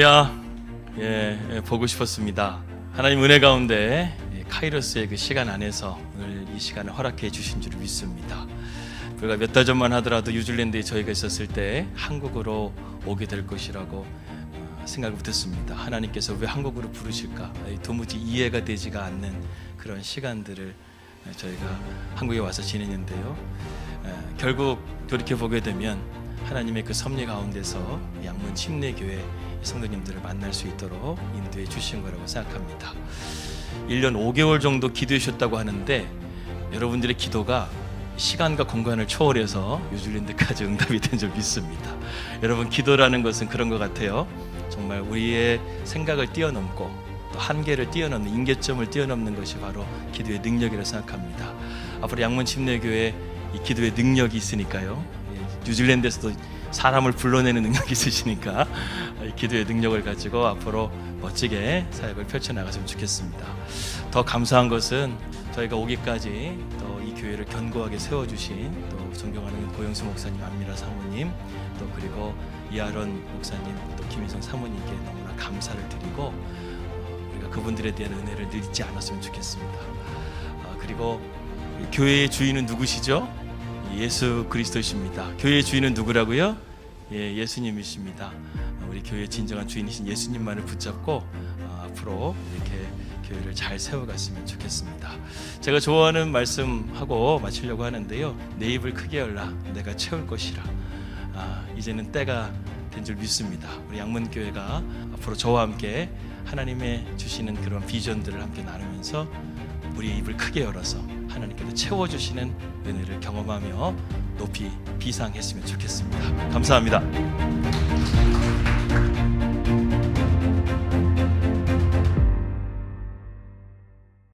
할렐루야. 예, 예, 보고 싶었습니다. 하나님 은혜 가운데 예, 카이로스의 그 시간 안에서 오늘 이 시간을 허락해 주신 줄 믿습니다. 불과 몇 달 전만 하더라도 뉴질랜드에 저희가 있었을 때 한국으로 오게 될 것이라고 어, 생각을 못했습니다. 하나님께서 왜 한국으로 부르실까? 예, 도무지 이해가 되지가 않는 그런 시간들을 예, 저희가 한국에 와서 지내는데요. 예, 결국 돌이켜 보게 되면 하나님의 그 섭리 가운데서 양문 침례 교회 성도님들을 만날 수 있도록 인도해 주신 거라고 생각합니다. 1년 5개월 정도 기도해 주셨다고 하는데 여러분들의 기도가 시간과 공간을 초월해서 뉴질랜드까지 응답이 된 줄 믿습니다. 여러분 기도라는 것은 그런 것 같아요. 정말 우리의 생각을 뛰어넘고 또 한계를 뛰어넘는 인계점을 뛰어넘는 것이 바로 기도의 능력이라고 생각합니다. 앞으로 양문 침례교회 이 기도의 능력이 있으니까요. 예, 뉴질랜드에서도 사람을 불러내는 능력이 있으시니까 이 기도의 능력을 가지고 앞으로 멋지게 사역을 펼쳐 나갔으면 좋겠습니다. 더 감사한 것은 저희가 오기까지 또 이 교회를 견고하게 세워주신 또 존경하는 고영수 목사님, 안미라 사모님, 또 그리고 이아론 목사님, 또 김희성 사모님께 너무나 감사를 드리고 어, 우리가 그분들에 대한 은혜를 늘 잊지 않았으면 좋겠습니다. 아, 그리고 이 교회의 주인은 누구시죠? 예수 그리스도이십니다. 교회의 주인은 누구라고요? 예, 예수님이십니다. 아, 우리 교회의 진정한 주인이신 예수님만을 붙잡고 아, 앞으로 이렇게 교회를 잘 세워갔으면 좋겠습니다. 제가 좋아하는 말씀하고 마치려고 하는데요. 내 입을 크게 열라, 내가 채울 것이라. 아, 이제는 때가 된 줄 믿습니다. 우리 양문교회가 앞으로 저와 함께 하나님의 주시는 그런 비전들을 함께 나누면서 우리의 입을 크게 열어서 하나님께서 채워주시는 은혜를 경험하며 높이 비상했으면 좋겠습니다. 감사합니다.